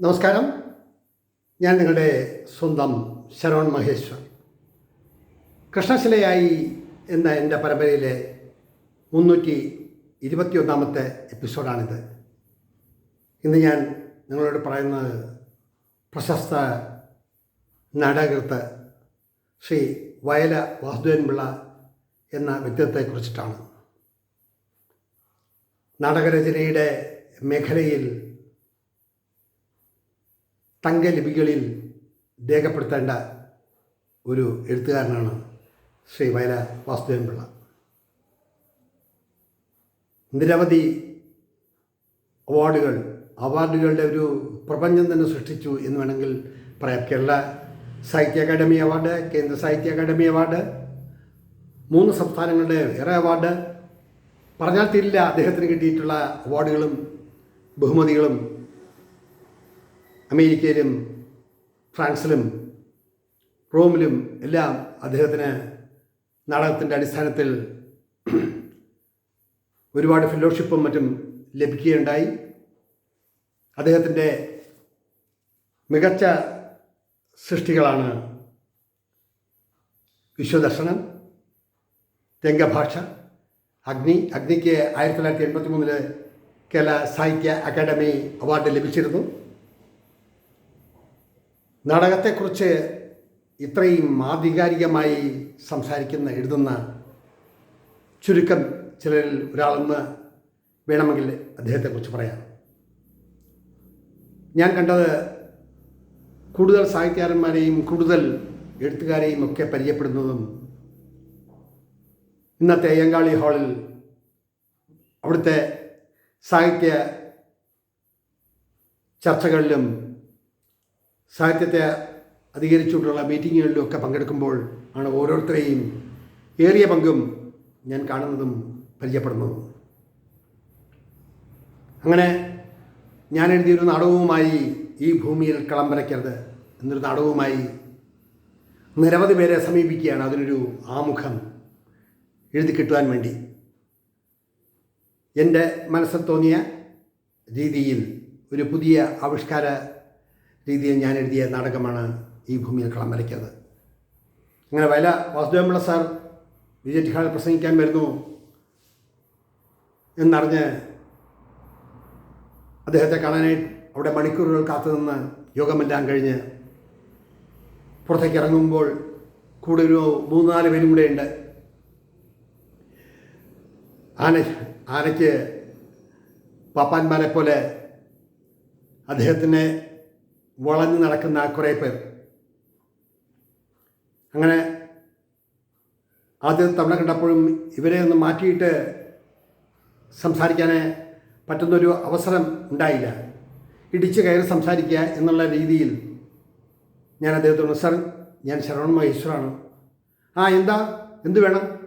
നമസ്കാരം. ഞാൻ നിങ്ങളുടെ സ്വന്തം ശരവൺ മഹേശ്വർ. കൃഷ്ണശിലയായി എന്ന എന്റെ പരമ്പരയിലെ മുന്നൂറ്റി ഇരുപത്തിയൊന്നാമത്തെ എപ്പിസോഡാണിത്. ഇന്ന് ഞാൻ നിങ്ങളോട് പറയുന്നത് പ്രശസ്ത നാടകൃത്ത് ശ്രീ വയല വാസുദേവൻ പിള്ള എന്ന വ്യക്തിത്വത്തെക്കുറിച്ചിട്ടാണ്. നാടകരചനയുടെ മേഖലയിൽ തങ്കലിപികളിൽ രേഖപ്പെടുത്തേണ്ട ഒരു എഴുത്തുകാരനാണ് ശ്രീ വയല വാസുദേവൻ പിള്ള. നിരവധി അവാർഡുകൾ അവാർഡുകളുടെ ഒരു പ്രപഞ്ചം തന്നെ സൃഷ്ടിച്ചു എന്ന് വേണമെങ്കിൽ പറയാം. കേരള സാഹിത്യ അക്കാദമി അവാർഡ് കേന്ദ്ര സാഹിത്യ അക്കാദമി അവാർഡ് മൂന്ന് സംസ്ഥാനങ്ങളുടെ ഏറെ അവാർഡ്. പറഞ്ഞാൽ തീരില്ല അദ്ദേഹത്തിന് കിട്ടിയിട്ടുള്ള അവാർഡുകളും ബഹുമതികളും അമേരിക്കയിലും ഫ്രാൻസിലും റോമിലും എല്ലാം അദ്ദേഹത്തിന് നാടകത്തിന്റെ അടിസ്ഥാനത്തിൽ ഒരുപാട് ഫെലോഷിപ്പും മറ്റും ലഭിക്കുകയുണ്ടായി. അദ്ദേഹത്തിന്റെ മികച്ച സൃഷ്ടികളാണ് വിശ്വദർശനം രംഗഭാഷ അഗ്നി അഗ്നിക്ക് ആയിരത്തി തൊള്ളായിരത്തി എൺപത്തി മൂന്നിൽ കേരള സാഹിത്യ അക്കാദമി അവാർഡ് ലഭിച്ചിരുന്നു. നാടകത്തെക്കുറിച്ച് ഇത്രയും ആധികാരികമായി സംസാരിക്കുന്ന എഴുതുന്ന ചുരുക്കം ചിലരിൽ ഒരാളെന്ന് വേണമെങ്കിൽ അദ്ദേഹത്തെക്കുറിച്ച് പറയാം. ഞാൻ കണ്ടത് കൂടുതൽ സാഹിത്യകാരന്മാരെയും കൂടുതൽ എഴുത്തുകാരെയും ഒക്കെ പരിചയപ്പെടുന്നതും ഇന്നത്തെ അയ്യങ്കാളി ഹാളിൽ അവിടുത്തെ സാഹിത്യ ചർച്ചകളിലും സാഹിത്യത്തെ അധികരിച്ചുകൊണ്ടുള്ള മീറ്റിങ്ങുകളിലും ഒക്കെ പങ്കെടുക്കുമ്പോൾ ആണ് ഓരോരുത്തരെയും ഏറിയ പങ്കും ഞാൻ കാണുന്നതും പരിചയപ്പെടുന്നതും. അങ്ങനെ ഞാൻ എഴുതിയൊരു നാടകവുമായി ഈ ഭൂമിയിൽ കളം വരയ്ക്കരുത് എന്നൊരു നാടകവുമായി നിരവധി പേരെ സമീപിക്കുകയാണ് അതിനൊരു ആമുഖം എഴുതി കിട്ടുവാൻ വേണ്ടി. എന്റെ മനസ്സിൽ തോന്നിയ രീതിയിൽ ഒരു പുതിയ ആവിഷ്കാര രീതിയിൽ ഞാൻ എഴുതിയ നാടകമാണ് ഈ ഭൂമിയിൽ കളം വരയ്ക്കുന്നത് അങ്ങനെ വയല വാസുദേവപിള്ള സാർ വിജയ് ഹാളിൽ പ്രസംഗിക്കാൻ വരുന്നു എന്നറിഞ്ഞ് അദ്ദേഹത്തെ കാണാനായി അവിടെ മണിക്കൂറുകൾ കാത്തുനിന്ന് യോഗമെല്ലാം കഴിഞ്ഞ് പുറത്തേക്ക് ഇറങ്ങുമ്പോൾ കൂടെ ഒരു മൂന്ന് നാല് പേരും കൂടെ ഉണ്ട്. ആന ആനയ്ക്ക് പാപ്പാന്മാരെ പോലെ അദ്ദേഹത്തിനെ വളഞ്ഞു നടക്കുന്ന കുറേ പേർ. അങ്ങനെ ആദ്യം തവണ കണ്ടപ്പോഴും ഇവരെ ഒന്ന് മാറ്റിയിട്ട് സംസാരിക്കാൻ പറ്റുന്നൊരു അവസരം ഉണ്ടായില്ല. ഇടിച്ച് കയറി സംസാരിക്കുക എന്നുള്ള രീതിയിൽ ഞാൻ അദ്ദേഹത്തോട് സാർ ഞാൻ ശരവൺ മഹേശ്വറാണ് ആ എന്താ? എന്ത് വേണം?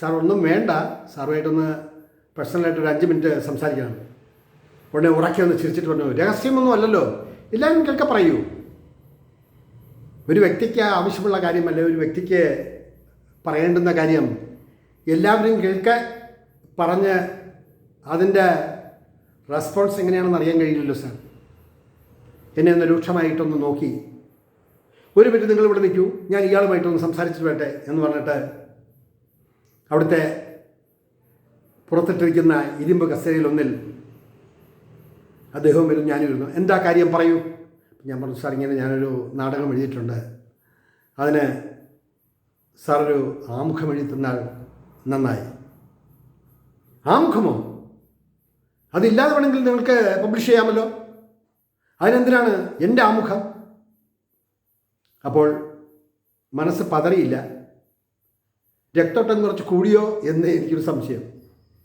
സാർ ഒന്നും വേണ്ട. സാറുമായിട്ടൊന്ന് പേഴ്സണലായിട്ട് ഒരു അഞ്ച് മിനിറ്റ് സംസാരിക്കണം. ഉടനെ ഉറക്കി ഒന്ന് ചിരിച്ചിട്ട് പറഞ്ഞു രഹസ്യമൊന്നും അല്ലല്ലോ. എല്ലാവരും കേൾക്ക പറയൂ. ഒരു വ്യക്തിക്ക് ആവശ്യമുള്ള കാര്യമല്ല ഒരു വ്യക്തിക്ക് പറയേണ്ടുന്ന കാര്യം എല്ലാവരും കേൾക്ക പറഞ്ഞ് അതിന്റെ റെസ്പോൺസ് എങ്ങനെയാണെന്ന് അറിയാൻ കഴിയില്ലല്ലോ സാർ എന്നെ ഒന്ന് രൂക്ഷമായിട്ടൊന്ന് നോക്കി. ഒരു മിനിറ്റ് നിങ്ങൾ ഇവിടെ നിൽക്കൂ. ഞാൻ ഇയാളുമായിട്ടൊന്ന് സംസാരിച്ചിട്ട് വരട്ടെ എന്ന് പറഞ്ഞിട്ട് അവിടുത്തെ പുറത്തിട്ടിരിക്കുന്ന ഇരുമ്പ് കസേരയിലൊന്നിൽ അദ്ദേഹവും വരും ഞാനും ഇരുന്നു. എന്താ കാര്യം പറയൂ? ഞാൻ പറഞ്ഞു സാർ ഇങ്ങനെ ഞാനൊരു നാടകം എഴുതിയിട്ടുണ്ട്. അതിന് സാറൊരു ആമുഖം എഴുതി തന്നാൽ നന്നായി. ആമുഖമോ? അതില്ലാതെ വേണമെങ്കിൽ നിങ്ങൾക്ക് പബ്ലിഷ് ചെയ്യാമല്ലോ. അതിനെന്തിനാണ് എന്റെ ആമുഖം? അപ്പോൾ മനസ്സ് പതറിയില്ല. രക്തോട്ടം കുറച്ച് കൂടിയോ എന്ന് എനിക്കൊരു സംശയം.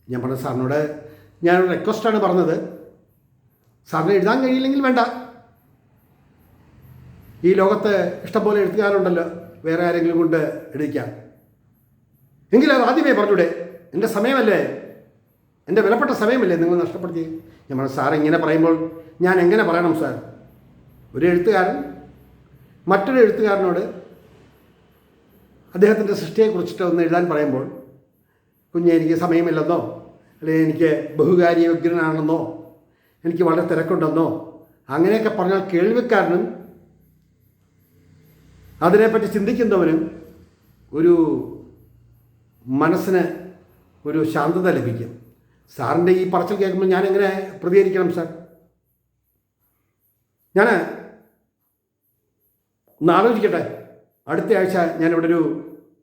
ഞാൻ പറഞ്ഞ സാറിനോട് ഞാനൊരു റിക്വസ്റ്റാണ് പറഞ്ഞത്. സാറിന് എഴുതാൻ കഴിയില്ലെങ്കിൽ വേണ്ട. ഈ ലോകത്ത് ഇഷ്ടംപോലെ എഴുത്തുകാരുണ്ടല്ലോ. വേറെ ആരെങ്കിലും കൊണ്ട് എഴുതിക്കാം. എങ്കിലും അത് ആദ്യമേ പറഞ്ഞൂടെ. എന്റെ സമയമല്ലേ? എന്റെ വിലപ്പെട്ട സമയമല്ലേ നിങ്ങൾ നഷ്ടപ്പെടുത്തി? ഞാൻ പറഞ്ഞു സാർ ഇങ്ങനെ പറയുമ്പോൾ ഞാൻ എങ്ങനെ പറയണം സാർ? ഒരു എഴുത്തുകാരൻ മറ്റൊരു എഴുത്തുകാരനോട് അദ്ദേഹത്തിന്റെ സൃഷ്ടിയെക്കുറിച്ചിട്ട് ഒന്ന് എഴുതാൻ പറയുമ്പോൾ കുഞ്ഞെ എനിക്ക് സമയമില്ലെന്നോ? അല്ലെങ്കിൽ എനിക്ക് ബഹുകാര്യോഗ്യനാണെന്നോ എനിക്ക് വളരെ തിരക്കുണ്ടെന്നോ? അങ്ങനെയൊക്കെ പറഞ്ഞാൽ കേൾവിക്കാരനും അതിനെപ്പറ്റി ചിന്തിക്കുന്നവനും ഒരു മനസ്സിന് ഒരു ശാന്തത ലഭിക്കും. സാറിന്റെ ഈ പറച്ചിൽ കേൾക്കുമ്പോൾ ഞാൻ എങ്ങനെ പ്രതികരിക്കണം സാർ? ഞാൻ ഒന്ന് ആലോചിക്കട്ടെ. അടുത്ത ആഴ്ച ഞാൻ ഇവിടെ ഒരു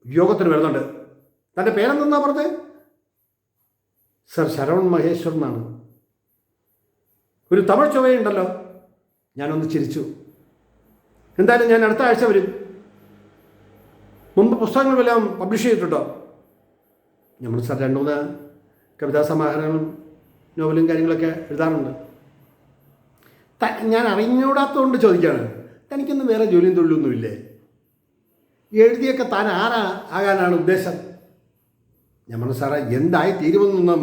യോഗത്തിന് വരുന്നുണ്ട്. തന്റെ പേരെന്തെന്നാ പറഞ്ഞത്? സർ ശരവൺ മഹേശ്വർ എന്നാണ്. ഒരു തമിഴ് ചുവയുണ്ടല്ലോ ഞാനൊന്ന് ചിരിച്ചു. എന്തായാലും ഞാൻ അടുത്ത ആഴ്ച വരും. മുമ്പ് പുസ്തകങ്ങൾ വല്ലതും പബ്ലിഷ് ചെയ്തിട്ടുണ്ടോ? നമ്മൾ സാർ രണ്ട് മൂന്ന് കവിതാ സമാഹാരങ്ങളും നോവലും കാര്യങ്ങളൊക്കെ എഴുതാറുണ്ട്. ഞാൻ അറിഞ്ഞൂടാത്തതുകൊണ്ട് ചോദിക്കുകയാണ്. തനിക്കൊന്നും വേറെ ജോലിയും തൊഴിലൊന്നുമില്ലേ? എഴുതിയൊക്കെ താൻ ആരാ ആകാനാണ് ഉദ്ദേശം? ഞമ്മൾ സാറേ എന്തായി തീരുമെന്നൊന്നും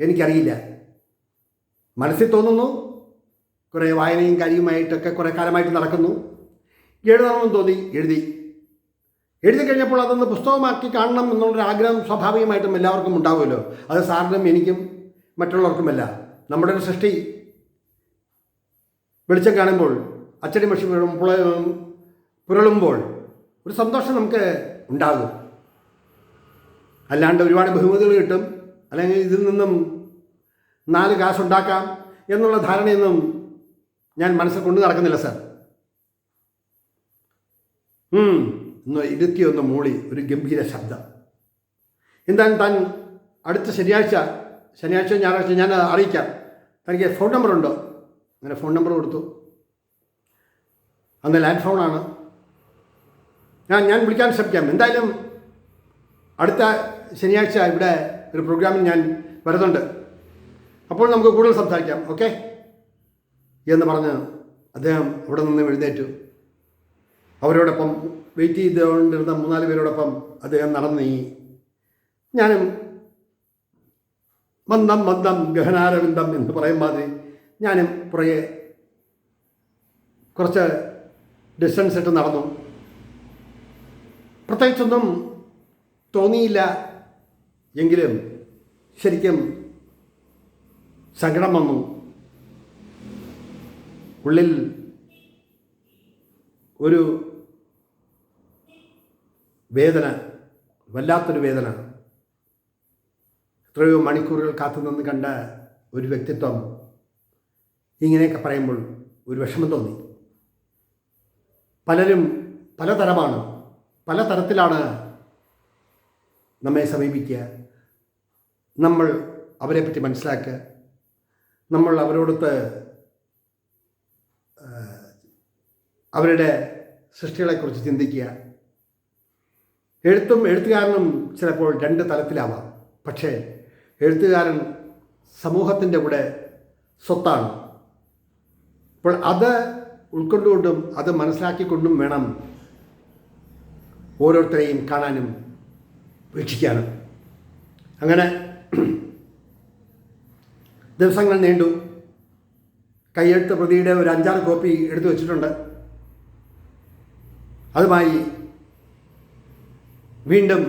എനിക്കറിയില്ല. മനസ്സിൽ തോന്നുന്നു. കുറേ വായനയും കാര്യവുമായിട്ടൊക്കെ കുറേ കാലമായിട്ട് നടക്കുന്നു. എഴുതണമെന്ന് തോന്നി എഴുതി. എഴുതി കഴിഞ്ഞപ്പോൾ അതൊന്ന് പുസ്തകമാക്കി കാണണം എന്നുള്ളൊരു ആഗ്രഹം സ്വാഭാവികമായിട്ടും എല്ലാവർക്കും ഉണ്ടാവുമല്ലോ. അത് സാറിനും എനിക്കും മറ്റുള്ളവർക്കുമല്ല. നമ്മുടെ ഒരു സൃഷ്ടി. വെളിച്ചം കാണുമ്പോൾ അച്ചടി മഷി പുരളുമ്പോൾ ഒരു സന്തോഷം നമുക്ക് ഉണ്ടാകും. അല്ലാണ്ട് ഒരുപാട് ബഹുമതികൾ കിട്ടും. അല്ലെങ്കിൽ ഇതിൽ നിന്നും നാല് കാശുണ്ടാക്കാം എന്നുള്ള ധാരണയൊന്നും ഞാൻ മനസ്സിൽ കൊണ്ടു നടക്കുന്നില്ല സാർ. ഇരുത്തിയൊന്ന് മൂളി ഒരു ഗംഭീര ശബ്ദം. എന്താണ് താൻ അടുത്ത ശനിയാഴ്ച ശനിയാഴ്ച ഞായറാഴ്ച ഞാൻ അറിയിക്കാം. തനിക്ക് ഫോൺ നമ്പർ ഉണ്ടോ? അങ്ങനെ ഫോൺ നമ്പർ കൊടുത്തു. അന്ന് ലാൻഡ് ഫോണാണ് ഞാൻ ഞാൻ വിളിക്കാൻ ശ്രമിക്കാം. എന്തായാലും അടുത്ത ശനിയാഴ്ച ഇവിടെ ഒരു പ്രോഗ്രാമിൽ ഞാൻ വരുന്നുണ്ട്. അപ്പോൾ നമുക്ക് കൂടുതൽ സംസാരിക്കാം ഓക്കെ? എന്ന് പറഞ്ഞ് അദ്ദേഹം അവിടെ നിന്ന് എഴുന്നേറ്റു. അവരോടൊപ്പം വെയിറ്റ് ചെയ്തുകൊണ്ടിരുന്ന മൂന്നാൽ പേരോടൊപ്പം അദ്ദേഹം നടന്നു. നീങ്ങി ഞാനും മന്ദം മന്ദം ഗഹനാരവിന്ദം എന്ന് പറയും മാതിരി ഞാനും പുറകെ കുറച്ച് ഡിസ്റ്റൻസ് ഇട്ട് നടന്നു. പ്രത്യേകിച്ചൊന്നും തോന്നിയില്ല എങ്കിലും ശരിക്കും സങ്കടം വന്നു. ഉള്ളിൽ ഒരു വേദന വല്ലാത്തൊരു വേദന. എത്രയോ മണിക്കൂറുകൾ കാത്തുനിന്ന് കണ്ട ഒരു വ്യക്തിത്വം ഇങ്ങനെയൊക്കെ പറയുമ്പോൾ ഒരു വിഷമം തോന്നി. പലരും പലതരമാണ് പലതരത്തിലാണ് നമ്മെ സമീപിക്കുക. നമ്മൾ അവരെപ്പറ്റി മനസ്സിലാക്കുക. നമ്മൾ അവരോടൊത്ത് അവരുടെ സൃഷ്ടികളെക്കുറിച്ച് ചിന്തിക്കുക. എഴുത്തും എഴുത്തുകാരനും ചിലപ്പോൾ രണ്ട് തലത്തിലാവാം. പക്ഷേ എഴുത്തുകാരൻ സമൂഹത്തിന്റെ കൂടെ സ്വത്താണ്. അപ്പോൾ അത് ഉൾക്കൊണ്ടുകൊണ്ടും അത് മനസ്സിലാക്കിക്കൊണ്ടും വേണം ഓരോരുത്തരെയും കാണാനും വീക്ഷിക്കാനും. അങ്ങനെ ദിവസങ്ങൾ നീണ്ടു. കയ്യെഴുത്ത് പ്രതിയുടെ ഒരു അഞ്ചാറ് കോപ്പി എടുത്തു വച്ചിട്ടുണ്ട്. അതുമായി വീണ്ടും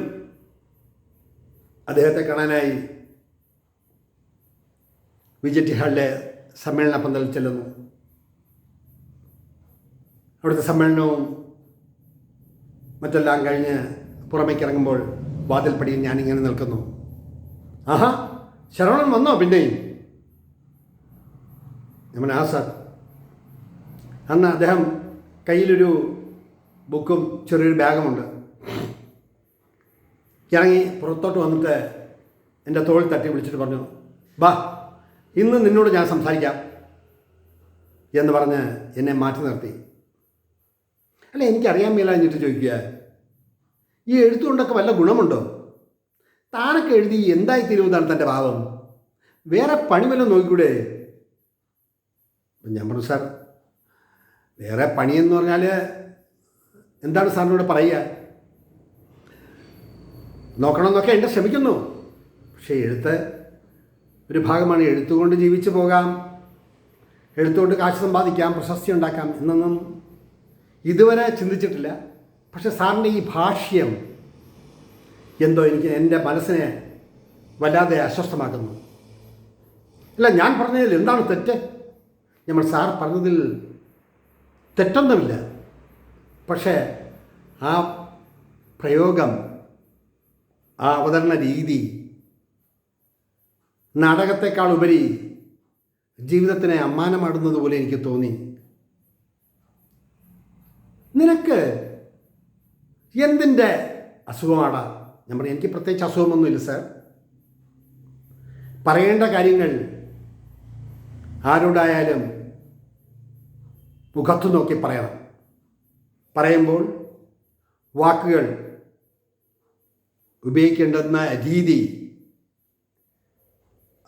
അദ്ദേഹത്തെ കാണാനായി വിജയ് ടി ഹാളിലെ സമ്മേളന പന്തലിൽ ചെല്ലുന്നു. അവിടുത്തെ സമ്മേളനവും മറ്റെല്ലാം കഴിഞ്ഞ് പുറമേക്ക് ഇറങ്ങുമ്പോൾ വാതിൽപ്പടിയിൽ ഞാനിങ്ങനെ നിൽക്കുന്നു. ആഹാ ശരവണൻ വന്നോ പിന്നെയും? ഞാൻ ആ സാർ അന്ന് അദ്ദേഹം കയ്യിലൊരു ബുക്കും ചെറിയൊരു ബാഗുമുണ്ട്. ഇറങ്ങി പുറത്തോട്ട് വന്നിട്ട് എന്റെ തോൾ തട്ടി വിളിച്ചിട്ട് പറഞ്ഞു ബാ ഇന്ന് നിന്നോട് ഞാൻ സംസാരിക്കാം എന്ന് പറഞ്ഞ് എന്നെ മാറ്റി നിർത്തി. അല്ല എനിക്കറിയാൻ മേല എന്നിട്ട് ചോദിക്കുക ഈ എഴുത്തുകൊണ്ടൊക്കെ വല്ല ഗുണമുണ്ടോ? താനൊക്കെ എഴുതി എന്തായി തീരുമെന്നാണ് തന്റെ ഭാവം. വേറെ പണി വല്ലതും നോക്കിക്കൂടെ? ഞാൻ പറഞ്ഞു സാർ വേറെ പണിയെന്ന് പറഞ്ഞാൽ എന്താണ് സാറിനോട് പറയുക? നോക്കണമെന്നൊക്കെ എന്റെ ശ്രമിക്കുന്നു. പക്ഷേ എഴുത്ത് ഒരു ഭാഗമാണ്. എഴുത്തുകൊണ്ട് ജീവിച്ചു പോകാം. എഴുത്തുകൊണ്ട് കാശ് സമ്പാദിക്കാം പ്രശസ്തി ഉണ്ടാക്കാം എന്നൊന്നും ഇതുവരെ ചിന്തിച്ചിട്ടില്ല. പക്ഷെ സാറിന്റെ ഈ ഭാഷ്യം എന്തോ എനിക്ക് എന്റെ മനസ്സിനെ വല്ലാതെ അസ്വസ്ഥമാക്കുന്നു. അല്ല ഞാൻ പറഞ്ഞതിൽ എന്താണ് തെറ്റ്? നമ്മൾ സാർ പറഞ്ഞതിൽ തെറ്റൊന്നുമില്ല. പക്ഷേ ആ പ്രയോഗം ആ അവതരണ രീതി നാടകത്തെക്കാൾ ഉപരി ജീവിതത്തിനെ അമ്മാനമാടുന്നത് പോലെ എനിക്ക് തോന്നി. നിനക്ക് എന്തിന്റെ അസുഖമാടാ? ഞാൻ പറഞ്ഞു എനിക്ക് പ്രത്യേകിച്ച് അസുഖമൊന്നുമില്ല സാർ. പറയേണ്ട കാര്യങ്ങൾ ആരോടായാലും മുഖത്തു നോക്കി പറയണം. പറയുമ്പോൾ വാക്കുകൾ ഉപയോഗിക്കേണ്ടുന്ന രീതി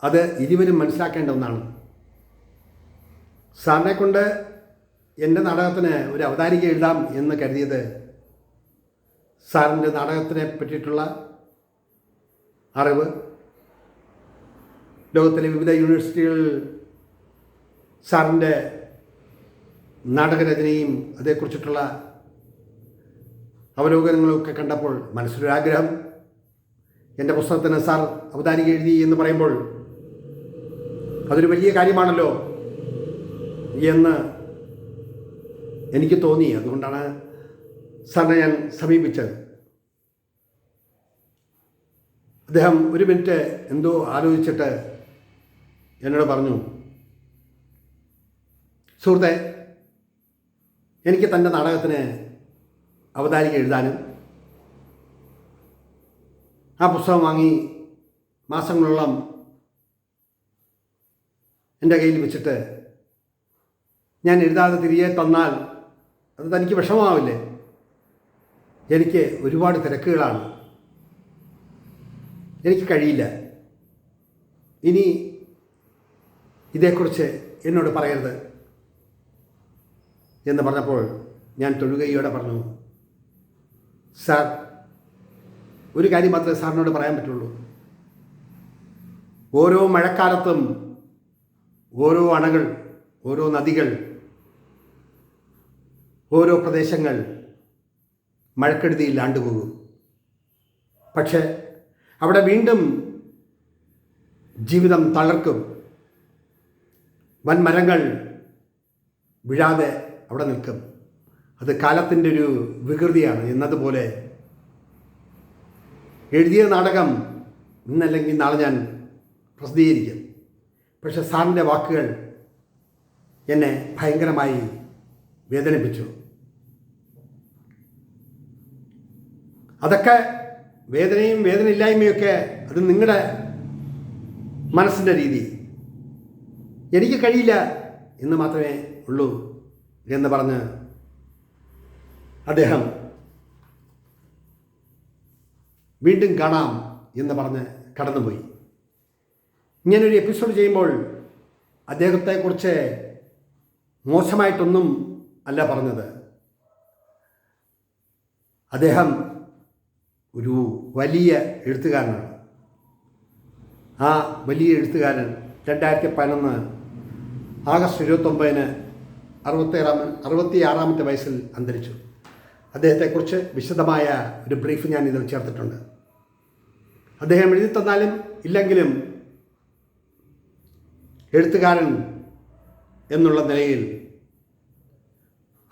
അത് ഇരുവരും മനസ്സിലാക്കേണ്ട ഒന്നാണ്. സാറിനെ കൊണ്ട് എന്റെ നാടകത്തിന് ഒരു അവതാരിക എഴുതാം എന്ന് കരുതിയത് സാറിന്റെ നാടകത്തിനെ പറ്റിയിട്ടുള്ള അറിവ്. ലോകത്തിലെ വിവിധ യൂണിവേഴ്സിറ്റികളിൽ സാറിന്റെ നാടകരചനയും അതേക്കുറിച്ചിട്ടുള്ള അവലോകനങ്ങളൊക്കെ കണ്ടപ്പോൾ മനസ്സിലൊരാഗ്രഹം. എന്റെ പുസ്തകത്തിന് സാർ അവതാരിക എഴുതി എന്ന് പറയുമ്പോൾ അതൊരു വലിയ കാര്യമാണല്ലോ എന്ന് എനിക്ക് തോന്നി. അതുകൊണ്ടാണ് സാറിനെ ഞാൻ സമീപിച്ചത്. അദ്ദേഹം ഒരു മിനിറ്റ് എന്തോ ആലോചിച്ചിട്ട് എന്നോട് പറഞ്ഞു സുഹൃത്തെ എനിക്ക് തന്റെ നാടകത്തിന് അവതാരിക എഴുതാനും ആ പുസ്തകം വാങ്ങി മാസങ്ങളോളം എന്റെ കയ്യിൽ വെച്ചിട്ട് ഞാൻ എഴുതാതെ തിരികെ തന്നാൽ അത് തനിക്ക് വിഷമമാവില്ലേ? എനിക്ക് ഒരുപാട് തിരക്കുകളാണ്. എനിക്ക് കഴിയില്ല. ഇനി ഇതേക്കുറിച്ച് എന്നോട് പറയരുത്. എന്ന് പറഞ്ഞപ്പോൾ ഞാൻ തൊഴുകയോടെ പറഞ്ഞു സാർ ഒരു കാര്യം മാത്രമേ സാറിനോട് പറയാൻ പറ്റുള്ളൂ. ഓരോ മഴക്കാലത്തും ഓരോ അണകൾ ഓരോ നദികൾ ഓരോ പ്രദേശങ്ങൾ മഴക്കെടുതിയിൽ ആണ്ടുപോകും. പക്ഷേ അവിടെ വീണ്ടും ജീവിതം തളർക്കും. വൻമരങ്ങൾ വീഴാതെ അവിടെ നിൽക്കും. അത് കാലത്തിന്റെ ഒരു വികൃതിയാണ് എന്നതുപോലെ. എഴുതിയ നാടകം ഇന്നല്ലെങ്കിൽ നാളെ ഞാൻ പ്രസിദ്ധീകരിക്കും. പക്ഷെ സാറിന്റെ വാക്കുകൾ എന്നെ ഭയങ്കരമായി വേദനിപ്പിച്ചു. അതൊക്കെ വേദനയും വേദനയില്ലായ്മയൊക്കെ അത് നിങ്ങളുടെ മനസ്സിന്റെ രീതി. എനിക്ക് കഴിയില്ല എന്ന് മാത്രമേ ഉള്ളൂ. എന്ന് പറഞ്ഞ് അദ്ദേഹം വീണ്ടും കാണാം എന്ന് പറഞ്ഞ് കടന്നുപോയി. ഇങ്ങനൊരു എപ്പിസോഡ് ചെയ്യുമ്പോൾ അദ്ദേഹത്തെക്കുറിച്ച് മോശമായിട്ടൊന്നും അല്ല പറഞ്ഞത്. അദ്ദേഹം ഒരു വലിയ എഴുത്തുകാരനാണ്. ആ വലിയ എഴുത്തുകാരൻ രണ്ടായിരത്തി പതിനൊന്ന് ആഗസ്റ്റ് ഇരുപത്തൊമ്പതിന് അറുപത്തേഴാമ അറുപത്തി ആറാമത്തെ വയസ്സിൽ അന്തരിച്ചു. അദ്ദേഹത്തെക്കുറിച്ച് വിശദമായ ഒരു ബ്രീഫ് ഞാൻ ഇതിൽ ചേർത്തിട്ടുണ്ട്. അദ്ദേഹം എഴുതി തന്നാലും ഇല്ലെങ്കിലും എഴുത്തുകാരൻ എന്നുള്ള നിലയിൽ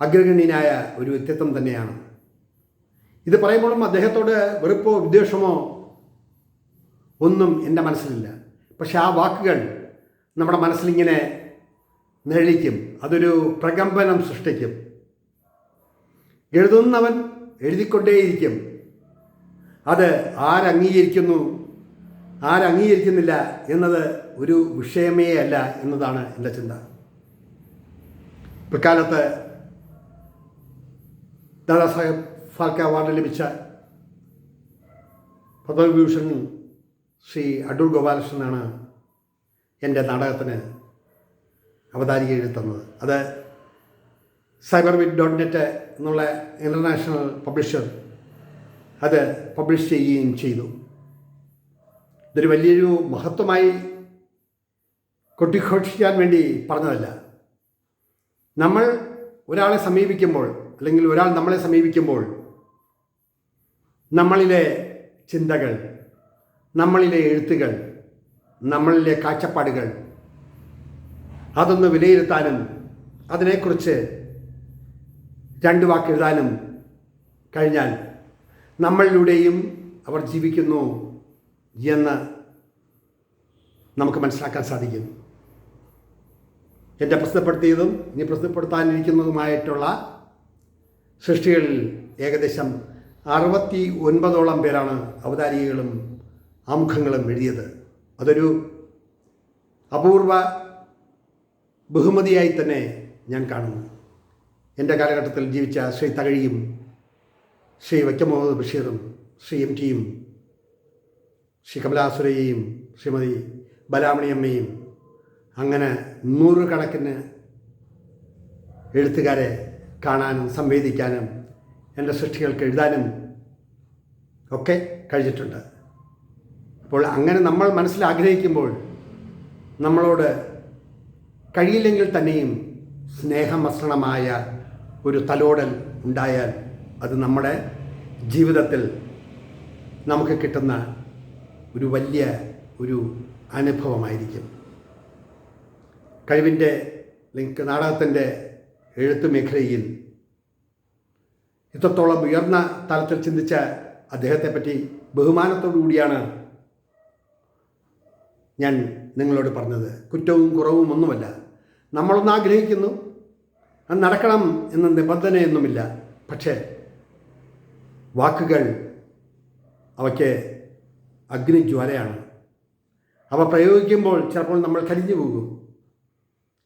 അഗ്രഗണ്യനായ ഒരു വ്യക്തിത്വം തന്നെയാണ്. ഇത് പറയുമ്പോഴും അദ്ദേഹത്തോട് വെറുപ്പോ വിദ്വേഷമോ ഒന്നും എന്റെ മനസ്സിലില്ല. പക്ഷെ ആ വാക്കുകൾ നമ്മുടെ മനസ്സിലിങ്ങനെ നിഴലിക്കും അതൊരു പ്രകമ്പനം സൃഷ്ടിക്കും. എഴുതുന്നവൻ എഴുതിക്കൊണ്ടേയിരിക്കും. അത് ആരംഗീകരിക്കുന്നു ആരംഗീകരിക്കുന്നില്ല എന്നത് ഒരു വിഷയമേ അല്ല എന്നതാണ് എന്റെ ചിന്ത. പിൽക്കാലത്ത് ദാദാസാഹേബ് ഫാൽക്കെ അവാർഡ് ലഭിച്ച പദ്മവിഭൂഷൺ ശ്രീ അടൂർ ഗോപാലകൃഷ്ണനാണ് എന്റെ നാടകത്തിന് അവതാരിക എഴുതി തന്നത് അത് സൈബർ വിറ്റ് ഡോട്ട് നെറ്റ് എന്നുള്ള ഇന്റർനാഷണൽ പബ്ലിഷർ അത് പബ്ലിഷ് ചെയ്യുകയും ചെയ്തു. ഇതൊരു വലിയൊരു മഹത്വമായി കൊട്ടിഘോഷിക്കാൻ വേണ്ടി പറഞ്ഞതല്ല. നമ്മൾ ഒരാളെ സമീപിക്കുമ്പോൾ അല്ലെങ്കിൽ ഒരാൾ നമ്മളെ സമീപിക്കുമ്പോൾ നമ്മളിലെ ചിന്തകൾ നമ്മളിലെ എഴുത്തുകൾ നമ്മളിലെ കാഴ്ചപ്പാടുകൾ അതൊന്ന് വിലയിരുത്താനും അതിനെക്കുറിച്ച് രണ്ട് വാക്ക് എഴുതാനും കഴിഞ്ഞാൽ നമ്മളിലൂടെയും അവർ ജീവിക്കുന്നു എന്ന് നമുക്ക് മനസ്സിലാക്കാൻ സാധിക്കും. എന്റെ പ്രസിദ്ധപ്പെടുത്തിയതും ഇനി പ്രസിദ്ധപ്പെടുത്താനിരിക്കുന്നതുമായിട്ടുള്ള സൃഷ്ടികളിൽ ഏകദേശം അറുപത്തി ഒൻപതോളം പേരാണ് അവതാരികകളും ആമുഖങ്ങളും എഴുതിയത്. അതൊരു അപൂർവ ബഹുമതിയായി തന്നെ ഞാൻ കാണുന്നു. എന്റെ കാലഘട്ടത്തിൽ ജീവിച്ച ശ്രീ തകഴിയും ശ്രീ വൈക്കം ബഷീറും ശ്രീ എം ടിയും ശ്രീ കമലാസുരയെയും ശ്രീമതി ബലാമണിയമ്മയും അങ്ങനെ നൂറുകണക്കിന് എഴുത്തുകാരെ കാണാനും സംവേദിക്കാനും എന്റെ സൃഷ്ടികൾക്ക് എഴുതാനും ഒക്കെ കഴിഞ്ഞിട്ടുണ്ട്. അപ്പോൾ അങ്ങനെ നമ്മൾ മനസ്സിലാഗ്രഹിക്കുമ്പോൾ നമ്മളോട് കഴിയില്ലെങ്കിൽ തന്നെയും സ്നേഹമസണമായ ഒരു തലോടൽ ഉണ്ടായാൽ അത് നമ്മുടെ ജീവിതത്തിൽ നമുക്ക് കിട്ടുന്ന ഒരു വലിയ ഒരു അനുഭവമായിരിക്കും. കഴിവിന്റെ ലിങ്ക് നാടകത്തിന്റെ എഴുത്ത് മേഖലയിൽ ഇത്രത്തോളം ഉയർന്ന തലത്തിൽ ചിന്തിച്ച അദ്ദേഹത്തെപ്പറ്റി ബഹുമാനത്തോടു കൂടിയാണ് ഞാൻ നിങ്ങളോട് പറഞ്ഞത്. കുറ്റവും കുറവും ഒന്നുമല്ല. നമ്മളൊന്ന് ആഗ്രഹിക്കുന്നു. അത് നടക്കണം എന്ന നിബന്ധനയൊന്നുമില്ല. പക്ഷേ വാക്കുകൾ അവയ്ക്ക് അഗ്നിജ്വാലയാണ് അവ പ്രയോഗിക്കുമ്പോൾ ചിലപ്പോൾ നമ്മൾ കരിഞ്ഞു പോകും.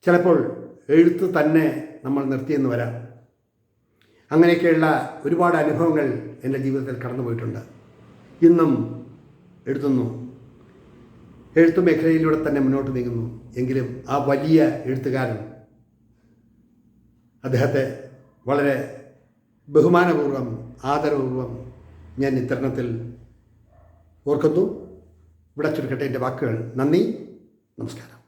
ചിലപ്പോൾ എഴുത്ത് തന്നെ നമ്മൾ നിർത്തിയെന്ന് വരാം. അങ്ങനെയൊക്കെയുള്ള ഒരുപാട് അനുഭവങ്ങൾ എന്റെ ജീവിതത്തിൽ കടന്നു പോയിട്ടുണ്ട് ഇന്നും എഴുതുന്നു എഴുത്തു മേഖലയിലൂടെ തന്നെ മുന്നോട്ട് നീങ്ങുന്നു. എങ്കിലും ആ വലിയ എഴുത്തുകാരൻ അദ്ദേഹത്തെ വളരെ ബഹുമാനപൂർവം ആദരപൂർവം ഞാൻ ഇത്തരണത്തിൽ ഓർക്കുന്നു. ഇവിടെ ചുരുക്കട്ടെ എന്റെ വാക്കുകൾ. നന്ദി. നമസ്കാരം.